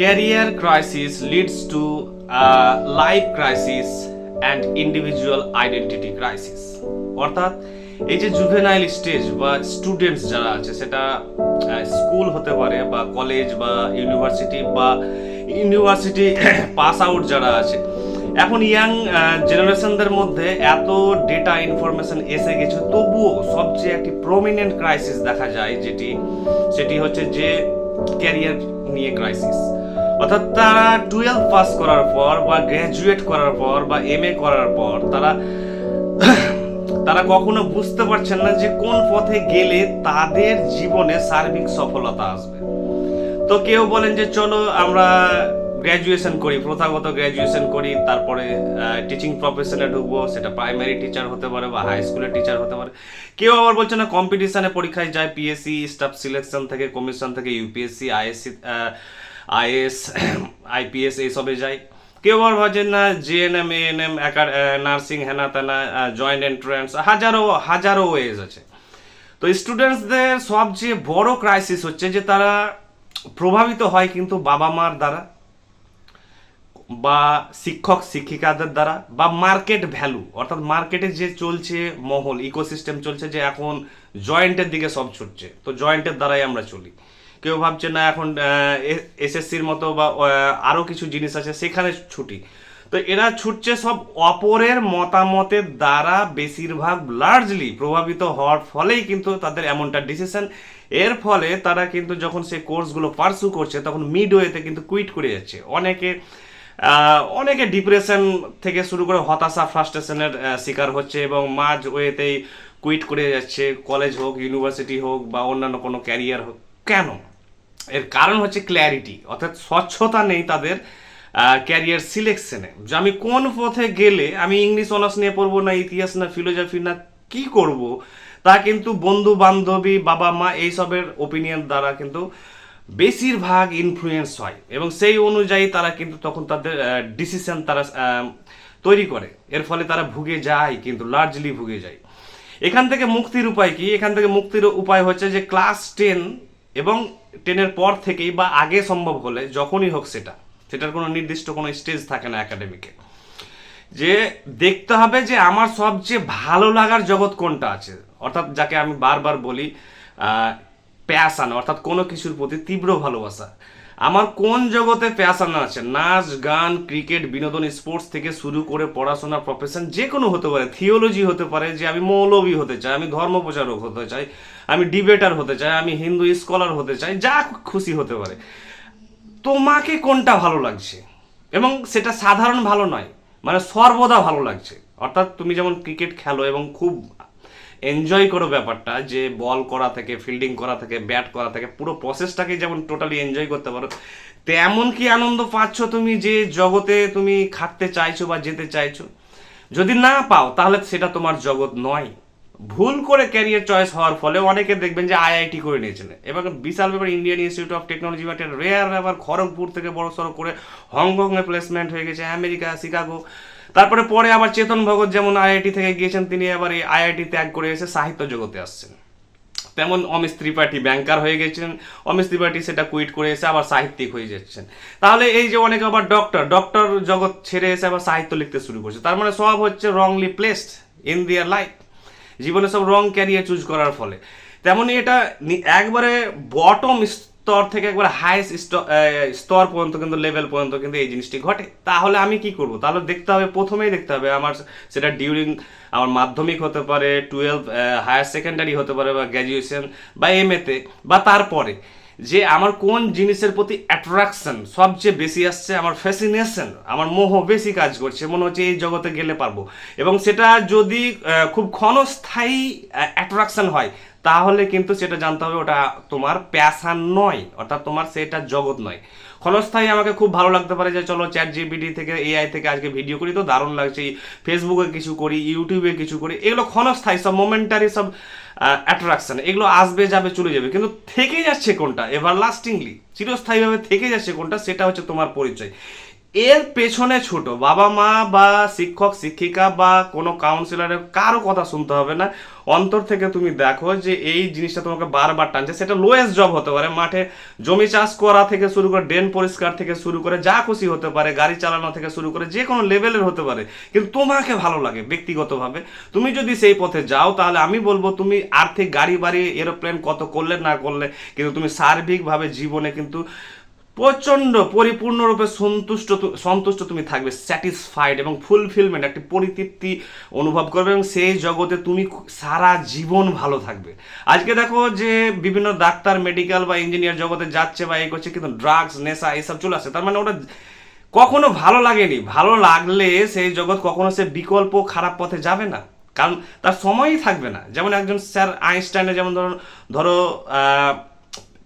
Career crisis leads to life crisis and individual identity crisis অর্থাৎ এই যে juvenile stage বা স্টুডেন্টস যারা আছে, সেটা স্কুল হতে পারে বা কলেজ বা ইউনিভার্সিটি বা ইউনিভার্সিটি পাস আউট যারা আছে, এখন ইয়াং জেনারেশনদের মধ্যে এত ডেটা ইনফরমেশন এসে গেছে, তবুও সবচেয়ে একটি প্রমিনেন্ট ক্রাইসিস দেখা যায় যেটি, সেটি হচ্ছে যে ক্যারিয়ার নিয়ে ক্রাইসিস অর্থাৎ তারা টুয়েলভ পাস করার পর বা গ্র্যাজুয়েট করার পর বা এম এ করার পর তারা তারা কখনো বুঝতে পারছেন না যে কোন পথে গেলে তাদের জীবনে সার্বিক সফলতা আসবে। তো কেউ বলেন যে, চলো আমরা গ্র্যাজুয়েশন করি, প্রথাগত গ্র্যাজুয়েশন করি, তারপরে টিচিং প্রফেশনে ঢুকবো, সেটা প্রাইমারি টিচার হতে পারে বা হাই স্কুলের টিচার হতে পারে। কেউ আবার বলছে না কম্পিটিশনে পরীক্ষায় যায় পিএসসি স্টাফ সিলেকশন থেকে কমিশন থেকে ইউপিএসসি আইএসসি আইএস আইপিএস এইসবে যায় কেউ আবার ভাবছেন না জিএনএম এএনএম নার্সিং হেনা তেনা জয়েন্ট এন্ট্রান্স হাজারো হাজারো ওয়েজ আছে। তো স্টুডেন্টসদের সবচেয়ে বড় ক্রাইসিস হচ্ছে যে তারা প্রভাবিত হয় কিন্তু বাবা মার দ্বারা। বা শিক্ষক, শিক্ষিকাদের দ্বারা বা মার্কেট ভ্যালু অর্থাৎ মার্কেটে যে চলছে মহল ইকোসিস্টেম চলছে যে এখন জয়েন্টের দিকে সব ছুটছে, তো জয়েন্টের দ্বারাই আমরা চলি। কেউ ভাবছে, না, এখন এসএসসির মতো বা আরও কিছু জিনিস আছে, সেখানে ছুটি। তো এরা ছুটছে সব অপরের মতামতের দ্বারা বেশিরভাগ লার্জলি প্রভাবিত হওয়ার ফলেই কিন্তু তাদের এমনটা ডিসিশন এর ফলে তারা কিন্তু যখন সে কোর্সগুলো পার্সু করছে, তখন মিড ওয়েতে কিন্তু কুইট করে যাচ্ছে। অনেকে অনেকে ডিপ্রেশন থেকে শুরু করে হতাশা ফ্রাস্ট্রেশনের শিকার হচ্ছে এবং মাঝ ওয়েতেই কুইট করে যাচ্ছে। কলেজ হোক ইউনিভার্সিটি হোক বা অন্যান্য কোনো ক্যারিয়ার হোক। কেন? এর কারণ হচ্ছে ক্ল্যারিটি অর্থাৎ স্বচ্ছতা নেই তাদের ক্যারিয়ার সিলেকশনে যে আমি কোন পথে গেলে, আমি ইংলিশ অনার্স নিয়ে পড়ব না, ইতিহাস না ফিলোজফি না, কি করব? তা কিন্তু বন্ধু বান্ধবী বাবা মা এইসবের ওপিনিয়ন দ্বারা কিন্তু বেশিরভাগ ইনফ্লুয়েন্স হয় এবং সেই অনুযায়ী তারা কিন্তু তখন তাদের ডিসিশন তারা তৈরি করে। এর ফলে তারা ভুগে যায় কিন্তু লার্জলি ভুগে যায়। এখান থেকে মুক্তির উপায় কি? এখান থেকে মুক্তির উপায় হচ্ছে যে ক্লাস টেন এবং টেনের পর থেকেই বা আগে সম্ভব হলে যখনই হোক সেটা, সেটার কোনো নির্দিষ্ট কোনো স্টেজ থাকে না একাডেমিকে যে দেখতে হবে যে আমার সবচেয়ে ভালো লাগার জগৎ কোনটা আছে। অর্থাৎ যাকে আমি বারবার বলি প্যাশান, অর্থাৎ কোনো কিছুর প্রতি তীব্র ভালোবাসা। আমার কোন জগতে প্যাশান আছে? নাচ, গান, ক্রিকেট, বিনোদন, স্পোর্টস থেকে শুরু করে পড়াশোনা প্রফেশন যে কোনো হতে পারে থিওলজি হতে পারে, যে আমি মৌলবী হতে চাই, আমি ধর্ম প্রচারক হতে চাই, আমি ডিবেটার হতে চাই, আমি হিন্দু স্কলার হতে চাই, যা খুশি হতে পারে। তোমাকে কোনটা ভালো লাগছে? এবং সেটা সাধারণ ভালো নয় মানে সর্বদা ভালো লাগছে। অর্থাৎ তুমি যেমন ক্রিকেট খেলো এবং খুব এনজয় করো ব্যাপারটা, যে বল করা থেকে ফিল্ডিং করা থেকে ব্যাট করা থেকে, পুরো প্রসেসটাকে যেমন টোটালি এনজয় করতে পারো, তেমন কি আনন্দ পাচ্ছ তুমি যে জগতে তুমি খাটতে চাইছো বা যেতে চাইছো? যদি না পাও, তাহলে সেটা তোমার জগৎ নয়। ভুল করে ক্যারিয়ার চয়েস হওয়ার ফলে অনেকে দেখবেন যে আইআইটি করে নিয়েছেন এবার বিশাল ব্যাপার ইন্ডিয়ান ইনস্টিটিউট অফ টেকনোলজি বা রেয়ার আবার খড়গপুর থেকে বড় সড়ো করে হংকংয়ে প্লেসমেন্ট হয়ে গেছে আমেরিকা শিকাগো তারপরে পরে আবার চেতন ভগত যেমন আইআইটি থেকে গিয়েছেন, তিনি আবার এই আইআইটি ত্যাগ করে এসে সাহিত্য জগতে আসছেন। তেমন অমিশ ত্রিপাঠী ব্যাংকার হয়ে গেছেন অমিশ ত্রিপাঠী সেটা কুইট করে এসে আবার সাহিত্যিক হয়ে যাচ্ছেন। তাহলে এই যে অনেকে আবার ডক্টর ডক্টর জগৎ ছেড়ে এসে আবার সাহিত্য লিখতে শুরু করছে। তার মানে সব হচ্ছে wrongly placed in their life জীবনে সব রং ক্যারিয়ার চুজ করার ফলে। তেমনই এটা একবারে বটম স্তর থেকে একবার হাইস্ট স্তর পর্যন্ত কিন্তু লেভেল পর্যন্ত কিন্তু এই জিনিসটি ঘটে। তাহলে আমি কি করব? তাহলে দেখতে হবে, প্রথমেই দেখতে হবে আমার সেটা ডিউরিং আমার মাধ্যমিক হতে পারে টুয়েলভ হায়ার সেকেন্ডারি হতে পারে বা গ্র্যাজুয়েশন বা এম এতে বা তারপরে যে আমার কোন জিনিসের প্রতি অ্যাট্রাকশন সবচেয়ে বেশি আসছে, আমার ফ্যাসিনেশন আমার মোহ বেশি কাজ করছে, মনে হচ্ছে এই জগতে গেলে পারব। এবং সেটা যদি খুব ক্ষণস্থায়ী অ্যাট্রাকশন হয় তাহলে কিন্তু সেটা জানতে হবে, ওটা তোমার প্যাশান নয়, অর্থাৎ তোমার সেটা জগৎ নয়। ক্ষণস্থায়ী আমাকে খুব ভালো লাগতে পারে যে চলো চ্যাট জিবিডি থেকে এআই থেকে আজকে ভিডিও করি, তো দারুণ লাগছে। ফেসবুকে কিছু করি ইউটিউবে কিছু করি, এগুলো ক্ষণস্থায়ী, সব মোমেন্টারি সব অ্যাট্রাকশন এগুলো আসবে, যাবে, চলে যাবে। কিন্তু থেকে যাচ্ছে কোনটা? এভার লাস্টিংলি চিরস্থায়ীভাবে থেকে যাচ্ছে কোনটা? সেটা হচ্ছে তোমার পরিচয়। এর পেছনে ছোট। বাবা মা বা শিক্ষক, শিক্ষিকা বা কোনো কাউন্সিলরের কারও কথা শুনতে হবে না। অন্তর থেকে তুমি দেখো যে এই জিনিসটা তোমাকে বারবার টানছে। সেটা লোয়েস্ট জব হতে পারে। মাঠে জমি চাষ করা থেকে শুরু করে, ড্রেন পরিষ্কার থেকে শুরু করে, যা খুশি হতে পারে, গাড়ি চালানো থেকে শুরু করে, যে কোনো লেভেলের হতে পারে। কিন্তু তোমাকে ভালো লাগে ব্যক্তিগতভাবে। তুমি যদি সেই পথে যাও, তাহলে আমি বলব তুমি আর্থিক গাড়ি বাড়ি এরোপ্লেন কত করলে না করলে, কিন্তু তুমি সার্বিকভাবে জীবনে কিন্তু প্রচণ্ড পরিপূর্ণরূপে সন্তুষ্ট সন্তুষ্ট তুমি থাকবে স্যাটিসফাইড এবং ফুলফিলমেন্ট একটি পরিতৃপ্তি অনুভব করবে এবং সেই জগতে তুমি সারা জীবন ভালো থাকবে। আজকে দেখো যে বিভিন্ন ডাক্তার মেডিকেল বা ইঞ্জিনিয়ার জগতে যাচ্ছে বা এই করছে, কিন্তু ড্রাগস নেশা এসব চলে আসে। তার মানে ওটা কখনো ভালো লাগেনি। ভালো লাগলে সেই জগৎ কখনো সে বিকল্প, খারাপ পথে যাবে না। কারণ তার সময়ই থাকবে না। যেমন একজন স্যার আইনস্টাইনের, যেমন ধরো ধরো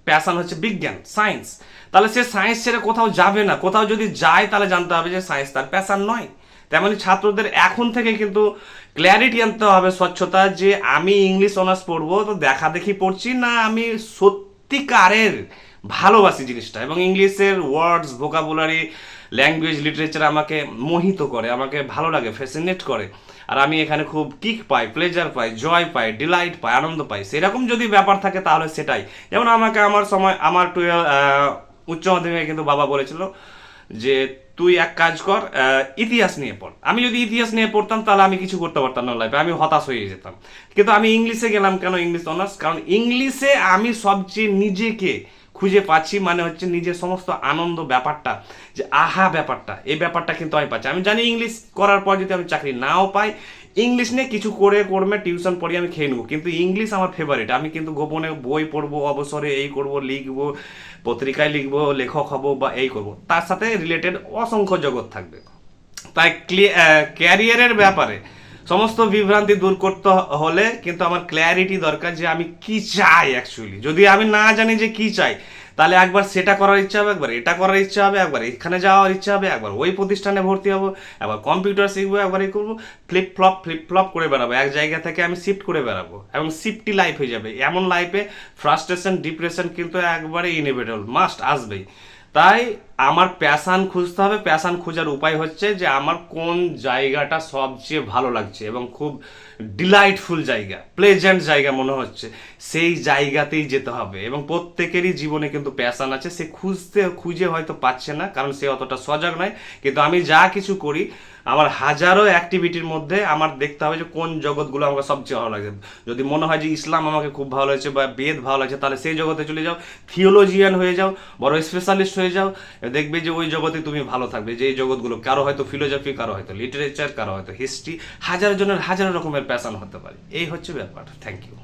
প্যাশন হচ্ছে বিজ্ঞান সায়েন্স তাহলে সে সায়েন্স ছেড়ে কোথাও যাবে না। কোথাও যদি যায়, তাহলে জানতে হবে যে সায়েন্স তার প্যাশন নয়। তেমনি ছাত্রদের এখন থেকে কিন্তু ক্ল্যারিটি আনতে হবে, স্বচ্ছতা, যে আমি ইংলিশ অনার্স পড়ব, তো দেখা দেখি পড়ছি না, আমি সত্যিকারের ভালোবাসি জিনিসটা। এবং ইংলিশের ওয়ার্ডস ভোকাবুলারি ল্যাঙ্গুয়েজ লিটারেচার আমাকে মোহিত করে, আমাকে ভালো লাগে ফ্যাসিনেট করে। আর আমি এখানে খুব কিক পাই প্লেজার পাই জয় পাই ডিলাইট পাই, আনন্দ পাই। সেরকম যদি ব্যাপার থাকে তাহলে সেটাই। যেমন আমাকে আমার সময়, আমার টুয়েলভ উচ্চ মাধ্যমিকে কিন্তু বাবা বলেছিল যে তুই এক কাজ কর ইতিহাস নিয়ে পড়। আমি যদি ইতিহাস নিয়ে পড়তাম তাহলে আমি কিছু করতে পারতাম না লাইফে আমি হতাশ হয়ে যেতাম। কিন্তু আমি ইংলিশে গেলাম কেন ইংলিশ অনার্স কারণ ইংলিশে আমি সবচেয়ে নিজেকে খুঁজে পাচ্ছি মানে হচ্ছে নিজের সমস্ত আনন্দ ব্যাপারটা, যে আহা ব্যাপারটা, এই ব্যাপারটা কিন্তু আমি পাচ্ছি। আমি জানি ইংলিশ করার পর যদি আমি চাকরি নাও পাই, ইংলিশ নিয়ে কিছু করে করবে, টিউশন পড়ি আমি খেয়ে নেব। কিন্তু ইংলিশ আমার ফেভারিট আমি কিন্তু গোপনে বই পড়ব, অবসরে এই করব, লিখব, পত্রিকায় লিখব, লেখক হব বা এই করব। তার সাথে রিলেটেড অসংখ্য জগৎ থাকবে। তাই ক্লিয়ার ক্যারিয়ারের ব্যাপারে সমস্ত বিভ্রান্তি দূর করতে হলে কিন্তু আমার ক্ল্যারিটি দরকার যে আমি কি চাই অ্যাকচুয়ালি যদি আমি না জানি যে কি চাই, তাহলে একবার সেটা করার ইচ্ছা হবে, একবার এটা করার ইচ্ছা হবে, একবার এখানে যাওয়ার ইচ্ছা হবে, একবার ওই প্রতিষ্ঠানে ভর্তি হব, একবার কম্পিউটার শিখব, একবার এই করব ফ্লিপ ফ্লপ ফ্লিপ ফ্লপ করে বেড়াবো। এক জায়গা থেকে আমি শিফট করে বেড়াবো এবং শিফটি লাইফ হয়ে যাবে। এমন লাইফে ফ্রাস্ট্রেশন ডিপ্রেশন কিন্তু একবারে ইনএভিটেবল মাস্ট আসবেই। তাই আমার প্যাশান খুঁজতে হবে। প্যাশান খোঁজার উপায় হচ্ছে যে আমার কোন জায়গাটা সবচেয়ে ভালো লাগছে এবং খুব ডিলাইটফুল জায়গা প্লেজেন্ট জায়গা মনে হচ্ছে। সেই জায়গাতেই যেতে হবে এবং প্রত্যেকেরই জীবনে কিন্তু প্যাশান আছে। সে খুঁজতে, খুঁজে হয়তো পাচ্ছে না, কারণ সে অতটা সজাগ নয়। কিন্তু আমি যা কিছু করি, আমার হাজারো অ্যাক্টিভিটির মধ্যে আমার দেখতে হবে যে কোন জগৎগুলো আমাকে সবচেয়ে ভালো লাগে। যদি মনে হয় যে ইসলাম আমাকে খুব ভালো লাগছে বা বেদ ভালো লাগছে, তাহলে সেই জগতে চলে যাও। থিওলজিয়ান হয়ে যাও, বড় স্পেশালিস্ট হয়ে যাও। দেখবে যে ওই জগতে তুমি ভালো থাকবে। যে এই জগৎগুলো, কারও হয়তো ফিলোসফি কারও হয়তো লিটারেচার কারও হয়তো হিস্ট্রি হাজার জনের হাজার রকমের প্যাশন হতে পারি। এই হচ্ছে ব্যাপার। Thank you